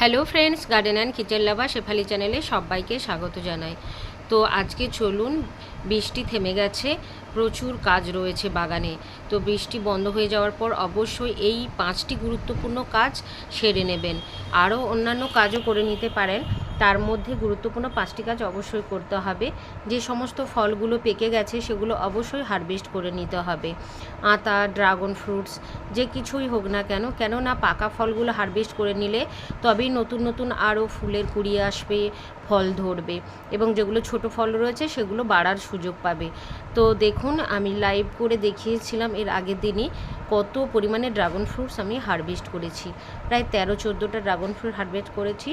Hello friends, garden and kitchen lover Shefali চ্যানেলে সবাইকে স্বাগত জানাই। তো আজকে চলুন, বৃষ্টি থেমে গেছে, প্রচুর কাজ রয়েছে বাগানে। তো বৃষ্টি বন্ধ হয়ে যাওয়ার পর অবশ্যই এই পাঁচটি গুরুত্বপূর্ণ কাজ সেরে নেবেন। আরও অন্যান্য কাজও করে নিতে পারেন। তার মধ্যে গুরুত্বপূর্ণ পাঁচটি কাজ অবশ্যই করতে হবে। যে সমস্ত ফলগুলো পেকে গেছে, সেগুলো অবশ্যই হারভেস্ট করে নিতে হবে। আতা ড্রাগন ফ্রুটস যে কিছুই হোক না কেন, কেননা পাকা ফলগুলো হারভেস্ট করে নিলে তবেই নতুন নতুন আরও ফুলের কুড়ি আসবে, ফল ধরবে এবং যেগুলো ছোট ফল রয়েছে, সেগুলো বাড়ার সুযোগ পাবে। তো দেখুন, আমি লাইভ করে দেখিয়েছিলাম এর আগের দিনই কত পরিমাণে ড্রাগন ফ্রুটস আমি হারভেস্ট করেছি। প্রায় তেরো, চোদ্দোটা ড্রাগন ফ্রুট হারভেস্ট করেছি।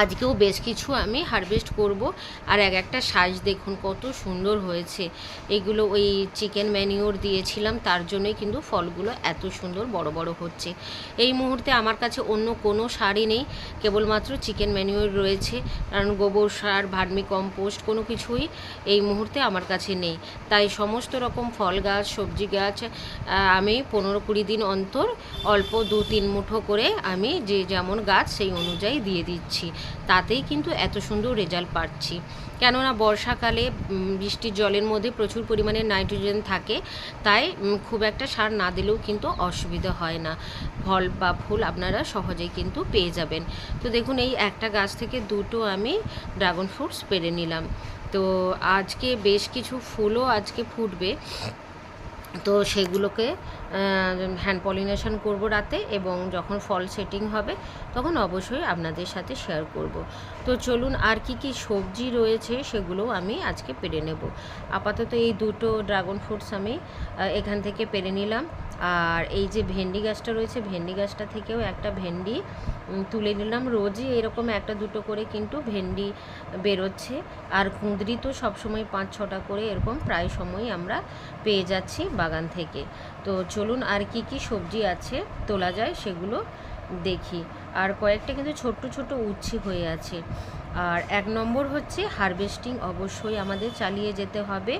আজকেও বেশ কিছু আমি হারভেস্ট করব। আর এক একটা সাইজ দেখুন কত সুন্দর হয়েছে। এগুলো ওই চিকেন ম্যানিওর দিয়েছিলাম, তার জন্যই কিন্তু ফলগুলো এত সুন্দর বড় বড় হচ্ছে। এই মুহূর্তে আমার কাছে অন্য কোনো সারই নেই, কেবলমাত্র চিকেন ম্যানিওর রয়েছে, কারণ গোবর সার ভার্মি কম্পোস্ট কোনো কিছুই এই মুহূর্তে আমার কাছে নেই। তাই সমস্ত রকম ফল গাছ, সবজি গাছ আমি পনেরো কুড়ি দিন অন্তর অল্প দু তিন মুঠো করে আমি যে যেমন গাছ সেই অনুযায়ী দিয়ে দিচ্ছি। তাতেই কিন্তু এত সুন্দর রেজাল্ট পাচ্ছি। কেননা বর্ষাকালে বৃষ্টির জলের মধ্যে প্রচুর পরিমাণে নাইট্রোজেন থাকে, তাই খুব একটা সার না দিলেও কিন্তু অসুবিধা হয় না। ফল বা ফুল আপনারা সহজেই কিন্তু পেয়ে যাবেন। তো দেখুন, এই একটা গাছ থেকে দুটো আমি ড্রাগন ফ্রুটস পেরে নিলাম। তো আজকে বেশ কিছু ফুলও আজকে ফুটবে। তো সেগুলোকে হ্যান্ড পলিনেশন করব রাতে এবং যখন ফল সেটিং হবে, তখন অবশ্যই আপনাদের সাথে শেয়ার করব। তো চলুন আর কি কি সবজি রয়েছে সেগুলো আমি আজকে পেরে নেব। আপাতত এই দুটো ড্রাগন ফ্রুটস আমি এখান থেকে পেরে নিলাম। আর এই যে ভেন্ডি গাছটা রয়েছে, ভেন্ডি গাছটা থেকেও একটা ভেন্ডি তুলে নিলাম। রোজই এরকম একটা দুটো করে কিন্তু ভেন্ডি বেরোচ্ছে। আর কুঁদরি তো সবসময় পাঁচ ছটা করে এরকম প্রায় সময়ই আমরা পেয়ে যাচ্ছি বাগান থেকে। তো চলুন আর কি কি সবজি আছে তোলা যায় সেগুলো দেখি। আর কয়েকটা কিন্তু ছোট্ট ছোট উচ্ছে হয়ে আছে। আর এক নম্বর হচ্ছে হারভেস্টিং, অবশ্যই আমাদের চালিয়ে যেতে হবে।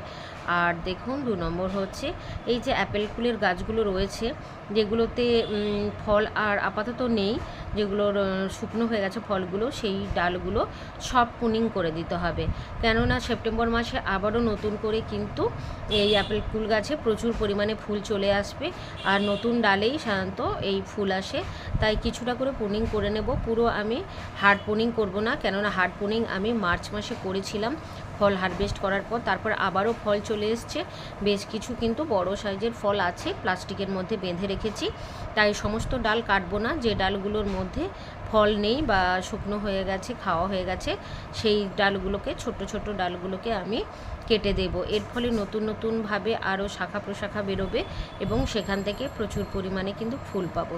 আর দেখুন, দু নম্বর হচ্ছে এই যে অ্যাপেল কুলের গাছগুলো রয়েছে, যেগুলোতে ফল আর আপাতত নেই, যেগুলোর শুকনো হয়ে গেছে ফলগুলো, সেই ডালগুলো সব পুনিং করে দিতে হবে। কেননা সেপ্টেম্বর মাসে আবারও নতুন করে কিন্তু এই অ্যাপেল কুল গাছে প্রচুর পরিমাণে ফুল চলে আসবে। আর নতুন ডালেই সাধারণত এই ফুল আসে। তাই কিছুটা করে পুনিং করে নেব। পুরো আমি হার্ড পুনিং করব না, কেননা হার্ড পুনিং আমি মার্চ মাসে করেছিলাম। ফল হারভেস্ট করার পর তারপর আবারও ফল চলে এসছে। বেশ কিছু কিন্তু বড় সাইজের ফল আছে, প্লাস্টিকের মধ্যে বেঁধে রেখেছি। তাই সমস্ত ডাল কাটবো না, যে ডালগুলোর মধ্যে ফল নেই বা শুকনো হয়ে গেছে, খাওয়া হয়ে গেছে, সেই ডালগুলোকে, ছোট ছোট ডালগুলোকে আমি কেটে দেব। এর ফলে নতুন নতুনভাবে আরও শাখা প্রশাখা বেরোবে এবং সেখান থেকে প্রচুর পরিমাণে কিন্তু ফুল পাবো।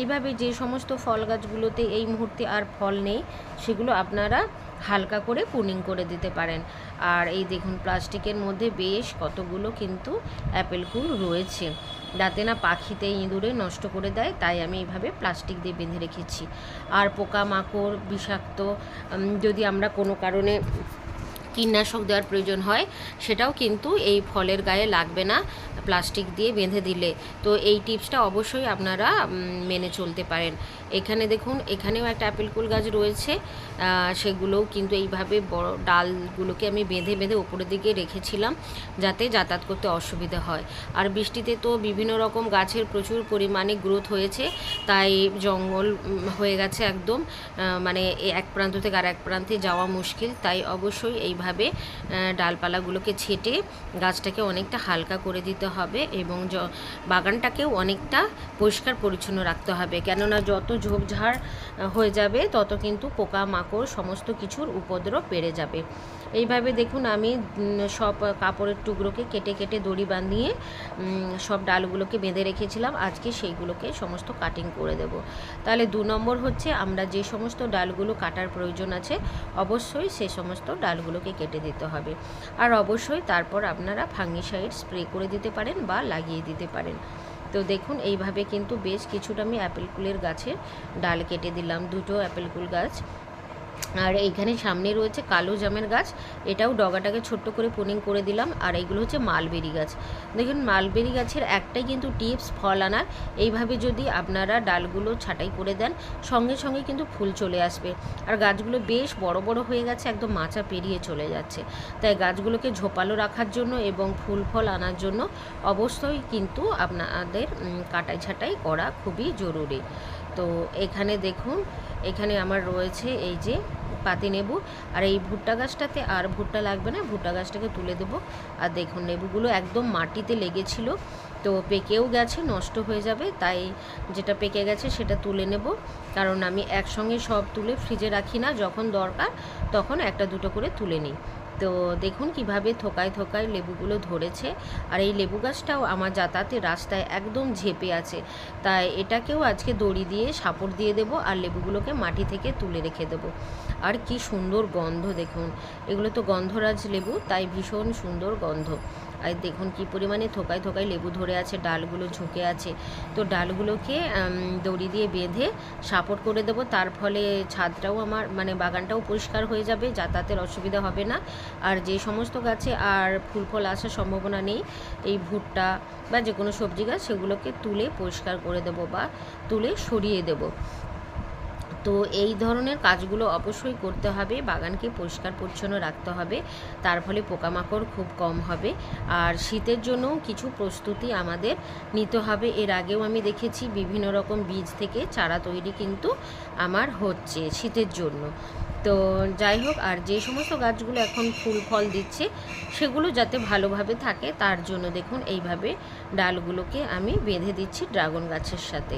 এইভাবে যে সমস্ত ফল গাছগুলোতে এই মুহূর্তে আর ফল নেই, সেগুলো আপনারা হালকা করে পুনিং করে দিতে পারেন। আর এই দেখুন, প্লাস্টিকের মধ্যে বেশ কতগুলো কিন্তু অ্যাপেল কুল রয়েছে। যাতে না পাখিতে ইঁদুরে নষ্ট করে দেয়, তাই আমি এইভাবে প্লাস্টিক দিয়ে বেঁধে রেখেছি। আর পোকামাকড়, বিষাক্ত যদি আমরা কোনো কারণে কীটনাশক দেওয়ার প্রয়োজন হয়, সেটাও কিন্তু এই ফলের গায়ে লাগবে না প্লাস্টিক দিয়ে বেঁধে দিলে। তো এই টিপসটা অবশ্যই আপনারা মেনে চলতে পারেন। এখানে দেখুন, এখানেও একটা অ্যাপেল কুল গাছ রয়েছে। সেগুলোও কিন্তু এইভাবে বড় ডালগুলোকে আমি বেঁধে বেঁধে উপরের দিকে রেখেছিলাম যাতে যাতায়াত করতে অসুবিধা হয়। আর বৃষ্টিতে তো বিভিন্ন রকম গাছের প্রচুর পরিমাণে গ্রোথ হয়েছে, তাই জঙ্গল হয়ে গেছে একদম। মানে এক প্রান্ত থেকে আর এক প্রান্তে যাওয়া মুশকিল, তাই অবশ্যই এইভাবে ডালপালাগুলোকে ছেটে গাছটাকে অনেকটা হালকা করে দিতে হবে এবং বাগানটাকেও অনেকটা পরিষ্কার পরিচ্ছন্ন রাখতে হবে। কেননা যত ঝোপঝাড় হয়ে যাবে, তত কিন্তু পোকা মাকড় সমস্ত কিছুর উপদ্রব বেড়ে যাবে। এইভাবে দেখুন আমি সব কাপড়ের টুকরোকে কেটে কেটে দড়ি বাঁধিয়ে সব ডালগুলোকে বেঁধে রেখেছিলাম। আজকে সেইগুলোকে সমস্ত কাটিং করে দেব। তাহলে দু নম্বর হচ্ছে আমরা যে সমস্ত ডালগুলো কাটার প্রয়োজন আছে, অবশ্যই সে সমস্ত ডালগুলোকে কেটে দিতে হবে। আর অবশ্যই তারপর আপনারা ফাঙ্গিসাইড স্প্রে করে দিতে পারেন বা লাগিয়ে দিতে পারেন। তো দেখুন এইভাবে কিন্তু বেশ কিছুটা আমি অ্যাপেল কুলের গাছের ডাল কেটে দিলাম, দুটো অ্যাপেল কুল গাছ। আর এইখানে সামনে রয়েছে কালো জামের গাছ। এটাও ডগাটাকে ছোট্ট করে পুনিং করে দিলাম। আর এইগুলো হচ্ছে মালবেরি গাছ। দেখুন, মালবেরি গাছের একটাই কিন্তু টিপস ফল আনার। এইভাবে যদি আপনারা ডালগুলো ছাঁটাই করে দেন, সঙ্গে সঙ্গে কিন্তু ফুল চলে আসবে। আর গাছগুলো বেশ বড় বড় হয়ে গেছে, একদম মাচা পেরিয়ে চলে যাচ্ছে। তাই গাছগুলোকে ঝোপালো রাখার জন্য এবং ফুল ফল আনার জন্য অবশ্যই কিন্তু আপনাদের কাটাই ছাঁটাই করা খুবই জরুরি। তো এখানে দেখুন, এখানে আমার রয়েছে এই যে পাতি নেবু। আর এই ভুট্টা গাছটাতে আর ভুট্টা লাগবে না, ভুট্টা গাছটাকে তুলে দেবো। আর দেখুন লেবুগুলো একদম মাটিতে লেগেছিল, তো পেকেও গেছে, নষ্ট হয়ে যাবে। তাই যেটা পেকে গেছে সেটা তুলে নেব। কারণ আমি একসঙ্গে সব তুলে ফ্রিজে রাখি না, যখন দরকার তখন একটা দুটো করে তুলে নিই। তো দেখুন কীভাবে থোকায় থোকায় লেবুগুলো ধরেছে। আর এই লেবু গাছটাও আমার যাতায়াতের রাস্তায় একদম ঝেপে আছে। তাই এটাকেও আজকে দড়ি দিয়ে সাপড় দিয়ে দেব আর লেবুগুলোকে মাটি থেকে তুলে রেখে দেবো। আর কি সুন্দর গন্ধ দেখুন। এগুলো তো গন্ধরাজ লেবু, তাই ভীষণ সুন্দর গন্ধ। আর দেখুন কি পরিমাণে থোকায় থোকায় লেবু ধরে আছে, ডালগুলো ঝুঁকে আছে। তো ডালগুলোকে দড়ি দিয়ে বেঁধে সাপোর্ট করে দেবো। তার ফলে ছাদটাও আমার মানে বাগানটাও পরিষ্কার হয়ে যাবে, যাতায়াতের অসুবিধা হবে না। আর যে সমস্ত গাছে আর ফুল ফল আসার সম্ভাবনা নেই, এই ভুট্টা বা যে কোনো সবজি গাছ সেগুলোকে তুলে পরিষ্কার করে দেবো বা তুলে সরিয়ে দেবো। তো এই ধরনের কাজগুলো অবশ্যই করতে হবে, বাগানকে পরিষ্কার পরিচ্ছন্ন রাখতে হবে, তার ফলে পোকামাকড় খুব কম হবে। আর শীতের জন্যও কিছু প্রস্তুতি আমাদের নিতে হবে। এর আগেও আমি দেখেছি বিভিন্ন রকম বীজ থেকে চারা তৈরি কিন্তু আমার হচ্ছে শীতের জন্য। তো যাই হোক, আর যে সমস্ত গাছগুলো এখন ফুল ফল দিচ্ছে, সেগুলো যাতে ভালোভাবে থাকে, তার জন্য দেখুন এইভাবে ডালগুলোকে আমি বেঁধে দিচ্ছি ড্রাগন গাছের সাথে।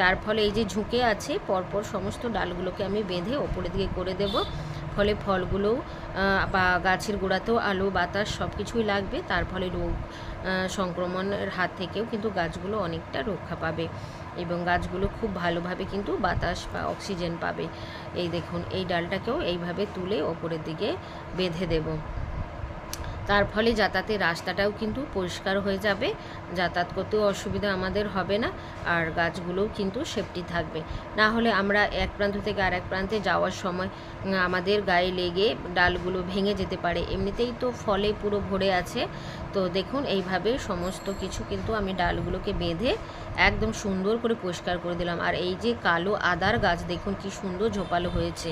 তার ফলে এই যে ঝুঁকে আছে, পরপর সমস্ত ডালগুলোকে আমি বেঁধে ওপরের দিকে করে দেব। ফলে ফলগুলোও বা গাছের গোড়াতেও আলো, বাতাস সব কিছুই লাগবে। তার ফলে রোগ সংক্রমণের হাত থেকেও কিন্তু গাছগুলো অনেকটা রক্ষা পাবে। এবং গাছগুলো খুব ভালোভাবে কিন্তু বাতাস বা অক্সিজেন পাবে। এই দেখুন, এই ডালটাকেও এইভাবে তুলে ওপরের দিকে বেঁধে দেবো। তার ফলে যাতায়াতের রাস্তাটাও কিন্তু পরিষ্কার হয়ে যাবে। যাতায়াত করতেও অসুবিধা আমাদের হবে না, আর গাছগুলোও কিন্তু সেফটি থাকবে। না হলে আমরা এক প্রান্ত থেকে আর এক প্রান্তে যাওয়ার সময় আমাদের গায়ে লেগে ডালগুলো ভেঙে যেতে পারে। এমনিতেই তো ফলে পুরো ভরে আছে। তো দেখুন, এইভাবে সমস্ত কিছু কিন্তু আমি ডালগুলোকে বেঁধে একদম সুন্দর করে পরিষ্কার করে দিলাম। আর এই যে কালো আদার গাছ, দেখুন কি সুন্দর ঝোপালো হয়েছে।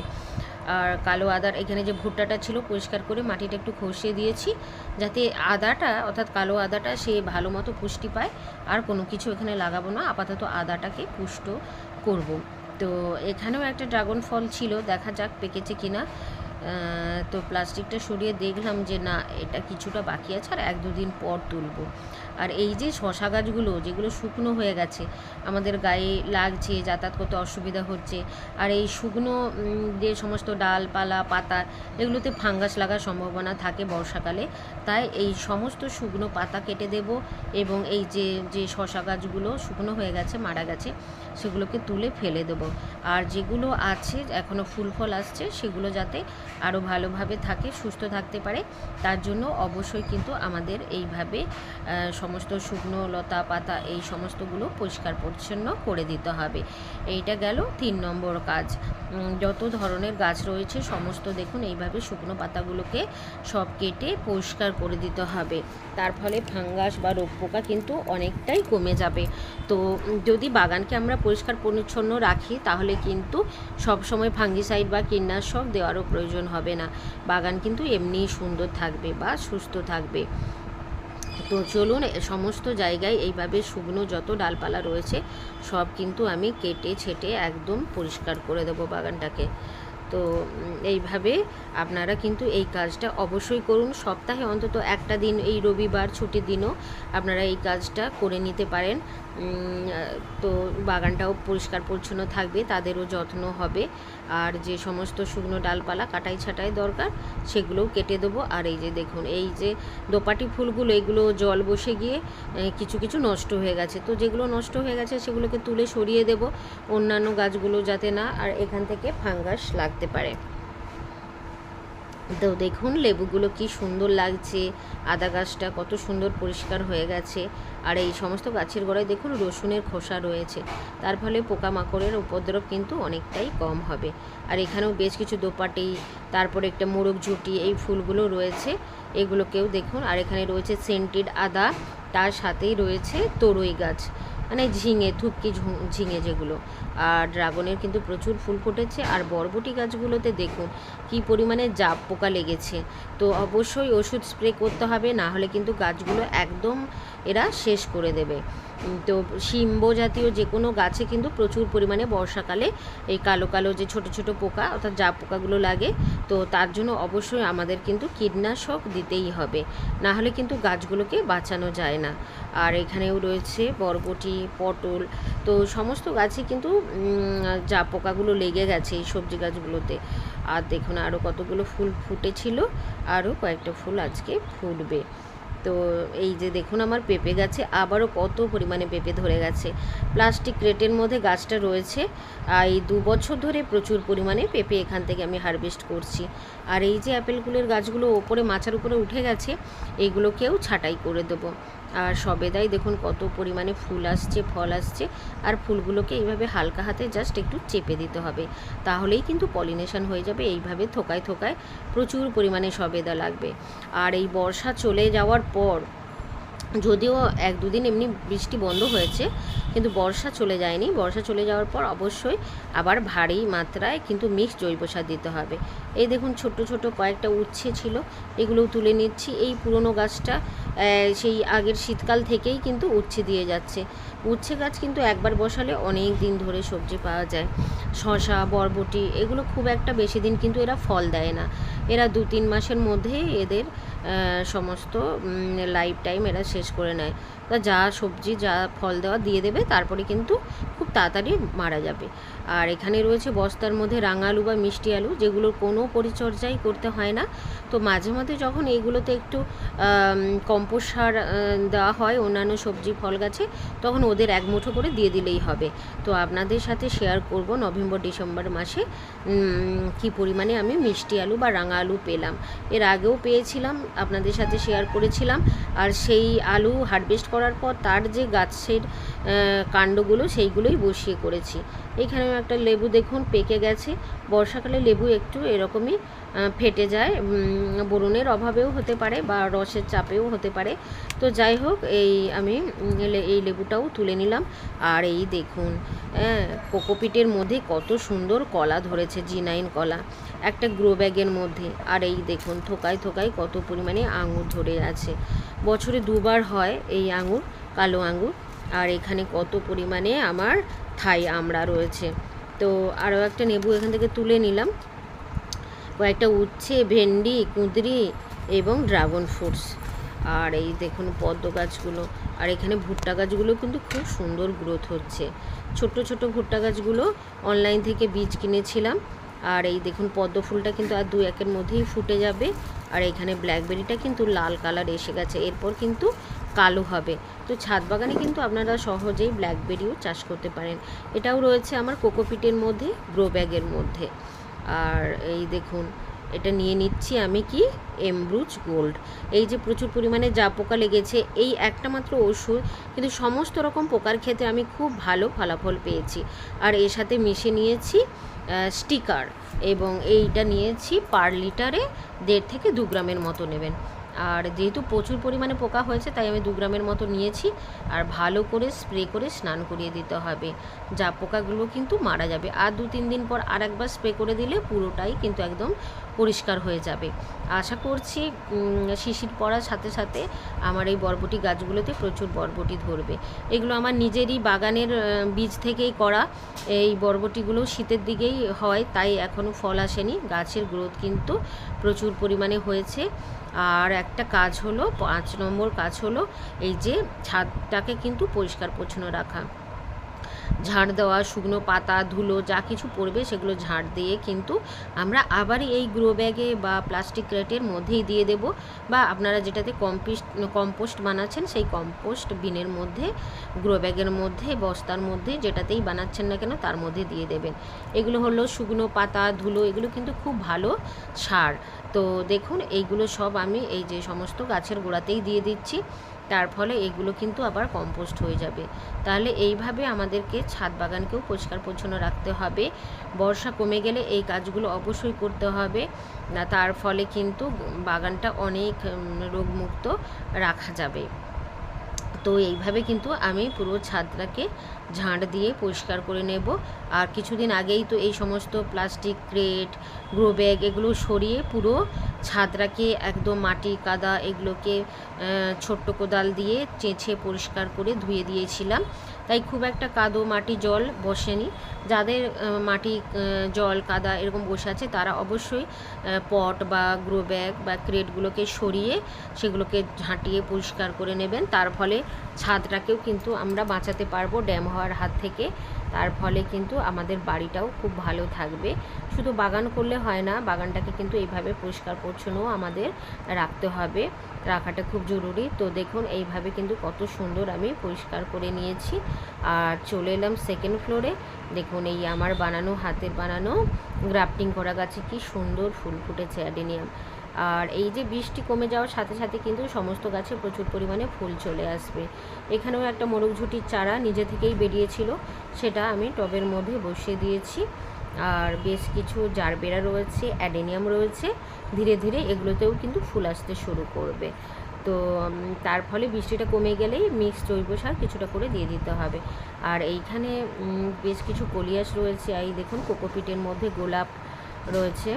আর কালো আদার এখানে যে ভুট্টাটা ছিল পরিষ্কার করে মাটিটা একটু খসিয়ে দিয়েছি, যাতে আদাটা, অর্থাৎ কালো আদাটা সে ভালো মতো পুষ্টি পায়। আর কোনো কিছু এখানে লাগাবো না, আপাতত আদাটাকে পুষ্ট করব। তো এখানেও একটা ড্রাগন ফল ছিল, দেখা যাক পেকেছে কিনা। তো প্লাস্টিকটা সরিয়ে দেখলাম যে না, এটা কিছুটা বাকি আছে আর এক দুদিন পর তুলবো। আর এই যে শশা গাছগুলো, যেগুলো শুকনো হয়ে গেছে, আমাদের গায়ে লাগছে, যাতায়াত করতে অসুবিধা হচ্ছে, আর এই শুকনো যে সমস্ত ডালপালা, পাতা, এগুলোতে ফাঙ্গাস লাগার সম্ভাবনা থাকে বর্ষাকালে। তাই এই সমস্ত শুকনো পাতা কেটে দেব এবং এই যে যে শশা গাছগুলো শুকনো হয়ে গেছে, মারা গেছে, সেগুলোকে তুলে ফেলে দেব। আর যেগুলো আছে এখনও ফুল ফল আসছে, সেগুলো যাতে আরও ভালোভাবে থাকে, সুস্থ থাকতে পারে। তার জন্য অবশ্যই কিন্তু আমাদের এইভাবে সমস্ত শুকনো লতা পাতা এই সমস্তগুলো পরিষ্কার পরিচ্ছন্ন করে দিতে হবে। এইটা গেল তিন নম্বর কাজ। যত ধরনের গাছ রয়েছে, সমস্ত দেখুন এইভাবে শুকনো পাতাগুলোকে সব কেটে পরিষ্কার করে দিতে হবে। তার ফলে ফাঙ্গাস বা রোগ পোকা কিন্তু অনেকটাই কমে যাবে। তো যদি বাগানকে আমরা পরিষ্কার পরিচ্ছন্ন রাখি, তাহলে কিন্তু সব সময় ফাঙ্গিসাইড বা কীটনাশক দেওয়ারও প্রয়োজন হবে না। বাগান কিন্তু এমনিই সুন্দর থাকবে বা সুস্থ থাকবে। তো চলুন সমস্ত জায়গায় এইভাবে শুকনো যত ডালপালা রয়েছে, সব কিন্তু আমি কেটে ছেটে একদম পরিষ্কার করে দেবো বাগানটাকে। তো এইভাবে আপনারা কিন্তু এই কাজটা অবশ্যই করুন। সপ্তাহে অন্তত একটা দিন এই রবিবার ছুটির দিনও আপনারা এই কাজটা করে নিতে পারেন। তো বাগানটাও পরিষ্কার পরিচ্ছন্ন থাকবে, তাদেরও যত্ন হবে। আর যে সমস্ত শুকনো ডালপালা কাটাই ছাটাই দরকার, সেগুলোও কেটে দেবো। আর এই যে দেখুন, এই যে দোপাটি ফুলগুলো, এগুলো জল বসে গিয়ে কিছু কিছু নষ্ট হয়ে গেছে। তো যেগুলো নষ্ট হয়ে গেছে, সেগুলোকে তুলে সরিয়ে দেব। অন্যান্য গাছগুলো যাতে না, আর এখান থেকে ফাঙ্গাস লাগতে পারে। তো দেখুন, লেবুগুলো কি সুন্দর লাগছে, আদা গাছটা কত সুন্দর পরিষ্কার হয়ে গেছে, আর এই সমস্ত গাছের গোড়ায় দেখুন, রসুনের খোসা রয়েছে। তার ফলে পোকামাকড়ের উপদ্রব কিন্তু অনেকটাই কম হবে। আর এখানেও বেশ কিছু দোপাটি, তারপরে একটা মোরগ ঝুটি, এই ফুলগুলো রয়েছে। এগুলোকেও দেখুন, আর এখানে রয়েছে সেন্টেড আদা, তার সাথেই রয়েছে তরুই গাছ। মানে ঝিঙে থুপকি ঝিঙে যেগুলো। আর ড্রাগনের কিন্তু প্রচুর ফুল ফুটেছে। আর বরবটি গাছগুলোতে দেখুন কি পরিমাণে জাপ পোকা লেগেছে। তো অবশ্যই ওষুধ স্প্রে করতে হবে, না হলে কিন্তু গাছগুলো একদম এরা শেষ করে দেবে। তো শিম্ব জাতীয় যে কোনো গাছে কিন্তু প্রচুর পরিমাণে বর্ষাকালে এই কালো কালো যে ছোট ছোট পোকা, অর্থাৎ জাপ পোকাগুলো লাগে, তো তার জন্য অবশ্যই আমাদের কিন্তু কীটনাশক দিতেই হবে। না হলে কিন্তু গাছগুলোকে বাঁচানো যায় না। আর এখানেও রয়েছে বরবটি, পটল, তো সমস্ত গাছে কিন্তু যা পোকাগুলো লেগে গেছে এই সবজি গাছগুলোতে। আর দেখুন আরও কতগুলো ফুল ফুটেছিল আরও কয়েকটা ফুল আজকে ফুটবে তো এই যে দেখুন আমার পেঁপে গাছে আবারও কত পরিমাণে পেঁপে ধরে গেছে। প্লাস্টিক ক্রেটের মধ্যে গাছটা রয়েছে। আর এই দু বছর ধরে প্রচুর পরিমাণে পেঁপে এখান থেকে আমি হারভেস্ট করছি। আর এই যে অ্যাপেলগুলোর গাছগুলো ওপরে মাচার উপরে উঠে গেছে এইগুলোকেও ছাটাই করে দেবো। আর সবেদাই দেখুন কত পরিমাণে ফুল আসছে, ফল আসছে। আর ফুলগুলোকে এইভাবে হালকা হাতে জাস্ট একটু চেপে দিতে হবে। তাহলেই কিন্তু পলিনেশন হয়ে যাবে, এইভাবে থোকায় থোকায় প্রচুর পরিমাণে সবেদা লাগবে। আর এই বর্ষা চলে যাওয়ার পর যদিও এক দুদিন এমনি বৃষ্টি বন্ধ হয়েছে, কিন্তু বর্ষা চলে যায়নি। বর্ষা চলে যাওয়ার পর অবশ্যই আবার ভারী মাত্রায় কিন্তু মিক্স জৈব সার দিতে হবে। এই দেখুন ছোট ছোট কয়েকটা উচ্ছে ছিল, এগুলোও তুলে নিচ্ছি। এই পুরনো গাছটা সেই আগের শীতকাল থেকেই কিন্তু উচ্ছে দিয়ে যাচ্ছে। উচ্ছে গাছ কিন্তু একবার বসালে অনেক দিন ধরে সবজি পাওয়া যায়। শশা বরবটি, এগুলো খুব একটা বেশি দিন কিন্তু এরা ফল দেয় না। এরা দু তিন মাসের মধ্যেই এদের সমস্ত লাইফ টাইম এরা শেষ করে নেয়। তা যা সবজি, যা ফল দেওয়া দিয়ে দেবে, তারপরে কিন্তু তাড়াতাড়ি মারা যাবে। আর এখানে রয়েছে বস্তার মধ্যে রাঙা আলু বা মিষ্টি আলু, যেগুলোর কোনো পরিচর্যাই করতে হয় না। তো মাঝে মাঝে যখন এইগুলোতে একটু কম্পোস্ট সার দেওয়া হয়, অন্যান্য সবজি, ফল গাছে, তখন ওদের এক মুঠো করে দিয়ে দিলেই হবে। তো আপনাদের সাথে শেয়ার করব নভেম্বর, ডিসেম্বর মাসে কি পরিমাণে আমি মিষ্টি আলু বা রাঙা আলু পেলাম। এর আগেও পেয়েছিলাম, আপনাদের সাথে শেয়ার করেছিলাম। আর সেই আলু হারভেস্ট করার পর তার যে গাছের কাণ্ডগুলো সেইগুলোই বসিয়ে করেছি। এখানেও একটা লেবু দেখুন পেকে গেছে। বর্ষাকালে লেবু একটু এরকমই ফেটে যায়। উম, বোরনের অভাবেও হতে পারে বা রসের চাপেও হতে পারে। তো যাই হোক এই আমি এই লেবুটাও তুলে নিলাম। আর এই দেখুন কোকোপিটের মধ্যে কত সুন্দর কলা ধরেছে জি নাইন কলা। একটা গ্রো ব্যাগের মধ্যে। আর এই দেখুন থোকায় থোকায় কত পরিমাণে আঙুর ধরে আছে। বছরে দুবার হয় এই আঙুর কালো আঙুর। আর এখানে কত পরিমাণে আমার থাই আমড়া রয়েছে। তো আরও একটা নেবু এখান থেকে তুলে নিলাম। কয়েকটা উচ্ছে, ভেন্ডি, কুঁদরি এবং ড্রাগন ফ্রুটস। আর এই দেখুন পদ্ম গাছগুলো। আর এখানে ভুট্টা গাছগুলো কিন্তু খুব সুন্দর গ্রোথ হচ্ছে। ছোট ছোট ভুট্টা গাছগুলো অনলাইন থেকে বীজ কিনেছিলাম। আর এই দেখুন পদ্ম ফুলটা কিন্তু আর দু একের মধ্যেই ফুটে যাবে। আর এখানে ব্ল্যাকবেরিটা কিন্তু লাল কালার এসে গেছে। এরপর কিন্তু কালো হবে। তো ছাদ বাগানে কিন্তু আপনারা সহজেই ব্ল্যাকবেরিও চাষ করতে পারেন। এটাও রয়েছে আমার কোকোপিটের মধ্যে গ্রো ব্যাগের মধ্যে। আর এই দেখুন, এটা নিয়ে নিচ্ছি আমি কি? এমব্রুজ গোল্ড এই যে প্রচুর পরিমাণে যা পোকা লেগেছে, এই একটা মাত্র ওষুধ, কিন্তু সমস্ত রকম পোকার ক্ষেত্রে আমি খুব ভালো ফলাফল পেয়েছি। আর এর সাথে মিশে নিয়েছি স্টিকার এবং এইটা নিয়েছি পার লিটারে দেড় থেকে দু গ্রামের মতো নেবেন। আর যেহেতু প্রচুর পরিমাণে পোকা হয়েছে, তাই আমি দু গ্রামের মতো নিয়েছি। আর ভালো করে স্প্রে করে স্নান করিয়ে দিতে হবে, যা পোকাগুলো কিন্তু মারা যাবে। আর দু তিন দিন পর আর একবার স্প্রে করে দিলে পুরোটাই কিন্তু একদম পরিষ্কার হয়ে যাবে। আশা করছি শিশির পড়ার সাথে সাথে আমার এই বরবটি গাছগুলোতে প্রচুর বরবটি ধরবে। এগুলো আমার নিজেরই বাগানের বীজ থেকেই করা। এই বরবটিগুলো শীতের দিকেই হয়, তাই এখনও ফল আসেনি। গাছের গ্রোথ কিন্তু প্রচুর পরিমাণে হয়েছে। আর একটা কাজ হলো, পাঁচ নম্বর কাজ হলো, এই যে ছাদটাকে কিন্তু পরিষ্কার পরিচ্ছন্ন রাখা। ঝাড় দেওয়া, শুকনো পাতা, ধুলো, যা কিছু পড়বে সেগুলো ঝাড় দিয়ে কিন্তু আমরা আবারই এই গ্রো ব্যাগে বা প্লাস্টিক ক্রেটের মধ্যেই দিয়ে দেব বা আপনারা যেটাতে কম্পিস্ট কম্পোস্ট বানাচ্ছেন সেই কম্পোস্ট বিনের মধ্যে, গ্রো ব্যাগের মধ্যে, বস্তার মধ্যে যেটাতেই বানাচ্ছেন না কেন তার মধ্যে দিয়ে দেবেন। এগুলো হলো শুকনো পাতা, ধুলো, এগুলো কিন্তু খুব ভালো সার। তো দেখুন, এইগুলো সব আমি এই যে সমস্ত গাছের গোড়াতেই দিয়ে দিচ্ছি। তার ফলে এগুলো কিন্তু আবার কম্পোস্ট হয়ে যাবে। তাহলে এইভাবে আমাদেরকে ছাদ বাগানকেও পরিষ্কার পরিচ্ছন্ন রাখতে হবে। বর্ষা কমে গেলে এই কাজগুলো অবশ্যই করতে হবে। তার ফলে কিন্তু বাগানটা অনেক রোগমুক্ত রাখা যাবে। তো এইভাবে কিন্তু আমি পুরো ছাদটাকে ঝাঁট দিয়ে পরিষ্কার করে নেব। আর কিছুদিন আগেই তো এই সমস্ত প্লাস্টিক, ক্রেট, গ্রো ব্যাগ এগুলো সরিয়ে পুরো ছাদটাকে একদম মাটি, কাদা এগুলোকে ছোট্ট কোদাল দিয়ে চেঁচে পরিষ্কার করে ধুয়ে দিয়েছিলাম। তাই খুব একটা কাদো মাটি জল বসেনি। যাদের মাটি জল, কাদা এরকম বসে আছে, তারা অবশ্যই পট বা গ্রো ব্যাগ বা ক্রেটগুলোকে সরিয়ে সেগুলোকে ঝাঁটিয়ে পরিষ্কার করে নেবেন। তার ফলে ছাদটাকেও কিন্তু আমরা বাঁচাতে পারব ড্যাম হওয়ার হাত থেকে। তার ফলে কিন্তু আমাদের বাড়িটাও খুব ভালো থাকবে। শুধু বাগান করলে হয় না, বাগানটাকে কিন্তু এইভাবে পরিষ্কার পরিচ্ছন্নও আমাদের রাখতে হবে। রাখাটা খুব জরুরি। তো দেখুন, এইভাবে কিন্তু কত সুন্দর আমি পরিষ্কার করে নিয়েছি। আর চলে এলাম সেকেন্ড ফ্লোরে দেখুন, এই আমার বানানো, হাতের বানানো গ্রাফটিং করা গাছে কি সুন্দর ফুল ফুটেছে অ্যাডেনিয়াম আর এই যে বৃষ্টি কমে যাওয়ার সাথে সাথে কিন্তু সমস্ত গাছে প্রচুর পরিমাণে ফুল চলে আসবে। এখানেও একটা মোরগঝুটির চারা নিজে থেকেই বেরিয়েছিল, সেটা আমি টবের মধ্যে বসিয়ে দিয়েছি। আর বেশ কিছু জারবেরা রয়েছে, অ্যাডেনিয়াম রয়েছে, ধীরে ধীরে এগুলোতেও কিন্তু ফুল আসতে শুরু করবে। তো তার ফলে বৃষ্টিটা কমে গেলেই মিক্স জৈব সার কিছুটা করে দিয়ে দিতে হবে। আর এইখানে বেশ কিছু কলিয়াস রয়েছে, এই দেখুন, কোকোপিটের মধ্যে গোলাপ রয়েছে।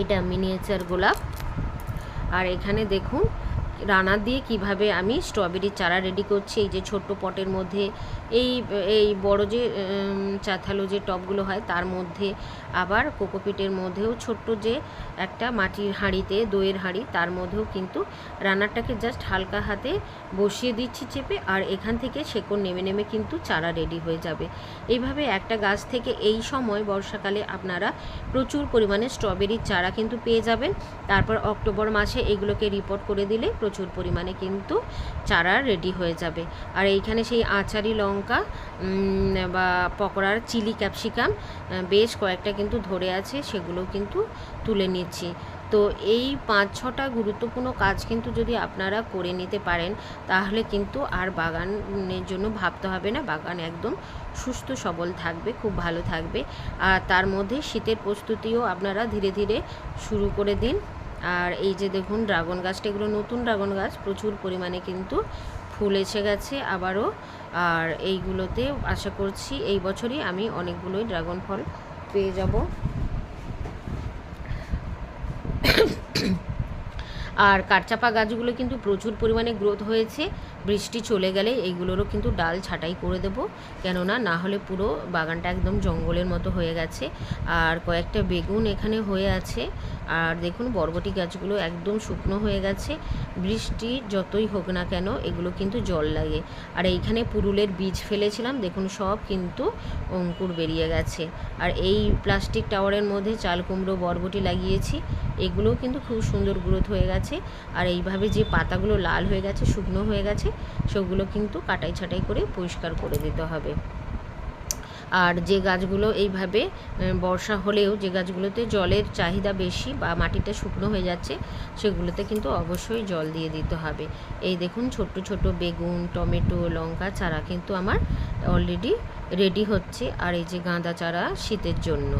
এটা মিনিয়েচার গোলাপ। আর এখানে দেখুন রানা দিয়ে কীভাবে আমি স্ট্রবেরির চারা রেডি করছি, এই যে ছোট্ট পটের মধ্যে, এই এই বড় যে চাথালো যে টবগুলো হয়, তার মধ্যে আবার কোকোপিটের মধ্যেও ছোট্ট যে একটা মাটির হাঁড়িতে, দইয়ের হাঁড়ি, তার মধ্যেও কিন্তু রান্নারটাকে জাস্ট হালকা হাতে বসিয়ে দিচ্ছি চেপে, আর এখান থেকে শেকড় নেমে নেমে কিন্তু চারা রেডি হয়ে যাবে। এইভাবে একটা গাছ থেকে এই সময় বর্ষাকালে আপনারা প্রচুর পরিমাণে স্ট্রবেরির চারা কিন্তু পেয়ে যাবেন। তারপর অক্টোবর মাসে এগুলোকে রিপোর্ট করে দিলে প্রচুর পরিমাণে কিন্তু চারা রেডি হয়ে যাবে। আর এইখানে সেই আচারি লঙ্কা বা পকোড়ার চিলি ক্যাপসিকাম বেশ কয়েকটা কিন্তু ধরে আছে, সেগুলো কিন্তু তুলে নিচ্ছি। তো এই পাঁচ ছটা গুরুত্বপূর্ণ কাজ কিন্তু যদি আপনারা করে নিতে পারেন, তাহলে কিন্তু আর বাগানের জন্য ভাবতে হবে না, বাগান একদম সুস্থ, সবল থাকবে, খুব ভালো থাকবে। আর তার মধ্যে শীতের প্রস্তুতিও আপনারা ধীরে ধীরে শুরু করে দিন। আর এই যে দেখুন ড্রাগন গাছটা, এগুলো নতুন ড্রাগন গাছ, প্রচুর পরিমাণে কিন্তু ফুল এসে গেছে আবারও। আর এইগুলোতে আশা করছি এই বছরই আমি অনেকগুলোই ড্রাগন ফল পেয়ে যাব। আর কাঠচাপা গাছগুলো কিন্তু প্রচুর পরিমাণে গ্রোথ হয়েছে। বৃষ্টি চলে গেলে এইগুলোরও কিন্তু ডাল ছাঁটাই করে দেবো। কেননা না হলে পুরো বাগানটা একদম জঙ্গলের মতো হয়ে গেছে। আর কয়েকটা বেগুন এখানে হয়ে আছে। আর দেখুন, বরবটি গাছগুলো একদম শুকনো হয়ে গেছে। বৃষ্টি যতই হোক না কেন, এগুলো কিন্তু জল লাগে। আর এইখানে পুরুলের বীজ ফেলেছিলাম, দেখুন সব কিন্তু অঙ্কুর বেরিয়ে গেছে। আর এই প্লাস্টিক টাওয়ারের মধ্যে চাল, কুমড়ো, বরবটি লাগিয়েছি, এগুলোও কিন্তু খুব সুন্দর গ্রোথ হয়ে গেছে। আর এইভাবে যে পাতাগুলো লাল হয়ে গেছে, শুকনো হয়ে গেছে সেগুলো কিন্তু কাটাই ছাটাই করে পরিষ্কার করে দিতে হবে। আর যে গাছগুলো এইভাবে বর্ষা হলেও যে গাছগুলোতে জলের চাহিদা বেশি বা মাটিটা শুকনো হয়ে যাচ্ছে, সেগুলোতে কিন্তু অবশ্যই জল দিয়ে দিতে হবে। এই দেখুন ছোট্ট ছোট্ট বেগুন, টমেটো, লঙ্কা চারা কিন্তু আমার অলরেডি রেডি হচ্ছে। আর এই যে গাঁদা চারা শীতের জন্য।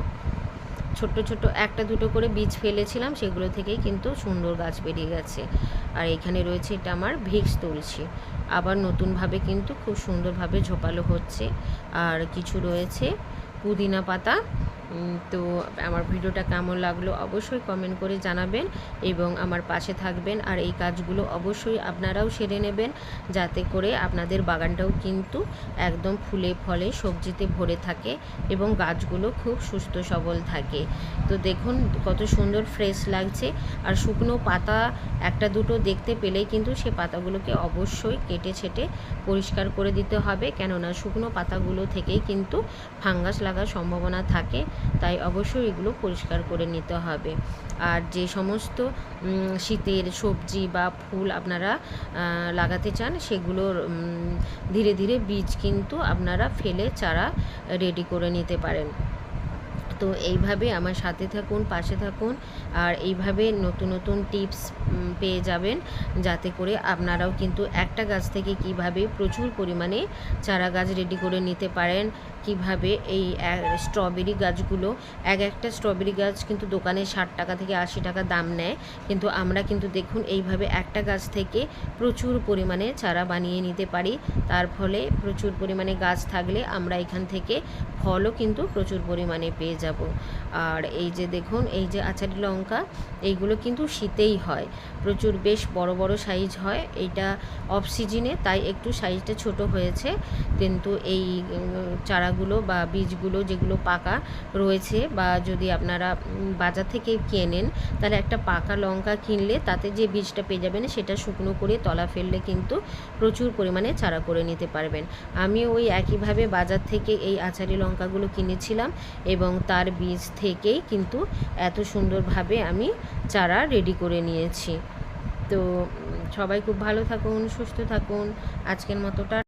ছোট্ট ছোট্ট একটা দুটো করে বীজ ফেলেছিলাম, সেগুলো থেকেই কিন্তু সুন্দর গাছ বেরিয়ে গেছে। আর এখানে রয়েছে এটা আমার ভিক্স তুলছি আবার নতুনভাবে কিন্তু খুব সুন্দরভাবে ঝোপালো হচ্ছে। আর কিছু রয়েছে পুদিনা পাতা তো আমার ভিডিওটা কেমন লাগল অবশ্যই কমেন্ট করে জানাবেন এবং আমার পাশে থাকবেন। আর এই কাজগুলো অবশ্যই আপনারাও সেরে নেবেন যাতে করে আপনাদের বাগানটাও কিন্তু একদম ফুলে ফলে সবজিতে ভরে থাকে এবং গাছগুলো খুব সুস্থ সবল থাকে। তো দেখুন কত সুন্দর ফ্রেশ লাগছে। আর শুকনো পাতা একটা দুটো দেখতে পেলেই কিন্তু সে পাতাগুলোকে অবশ্যই কেটে ছেটে পরিষ্কার করে দিতে হবে। কেননা শুকনো পাতাগুলো থেকেই কিন্তু ফাঙ্গাস লাগার সম্ভাবনা থাকে। তাই অবশ্যই এগুলো পরিষ্কার করে নিতে হবে। আর যে সমস্ত শীতের সবজি বা ফুল আপনারা লাগাতে চান, সেগুলোর ধীরে ধীরে বীজ কিন্তু আপনারা ফেলে চারা রেডি করে নিতে পারেন। তো এইভাবে আমার সাথে থাকুন, পাশে থাকুন, আর এইভাবে নতুন নতুন টিপস পেয়ে যাবেন। যাতে করে আপনারাও কিন্তু একটা গাছ থেকে কীভাবে প্রচুর পরিমাণে চারা গাছ রেডি করে নিতে পারেন, কীভাবে এই স্ট্রবেরি গাছগুলো, এক একটা স্ট্রবেরি গাছ কিন্তু দোকানে ষাট টাকা থেকে আশি টাকা দাম নেয়। কিন্তু আমরা কিন্তু দেখুন এইভাবে একটা গাছ থেকে প্রচুর পরিমাণে চারা বানিয়ে নিতে পারি। তার ফলে প্রচুর পরিমাণে গাছ থাকলে আমরা এখান থেকে ফলও কিন্তু প্রচুর পরিমাণে পেয়ে যাব। আর এই যে দেখুন, এই যে আচারি লঙ্কা, এইগুলো কিন্তু শীতেই হয়। প্রচুর বেশ বড় বড় সাইজ হয়। এইটা অফ সিজনে তাই একটু সাইজটা ছোট হয়েছে। কিন্তু এই চারাগুলো বা বীজগুলো যেগুলো পাকা রয়েছে বা যদি আপনারা বাজার থেকে কেনেন, তাহলে একটা পাকা লঙ্কা কিনলে তাতে যে বীজটা পেয়ে যাবেন সেটা শুকনো করে তলা ফেললে কিন্তু প্রচুর পরিমাণে চারা করে নিতে পারবেন। আমি ওই একইভাবে বাজার থেকে এই আচারি লঙ্কাগুলো কিনেছিলাম এবং তার বীজ থেকেই কিন্তু এত সুন্দরভাবে আমি চারা রেডি করে নিয়েছি। তো উম, সবাই খুব ভালো থাকুন সুস্থ থাকুন। আজকের মতোটা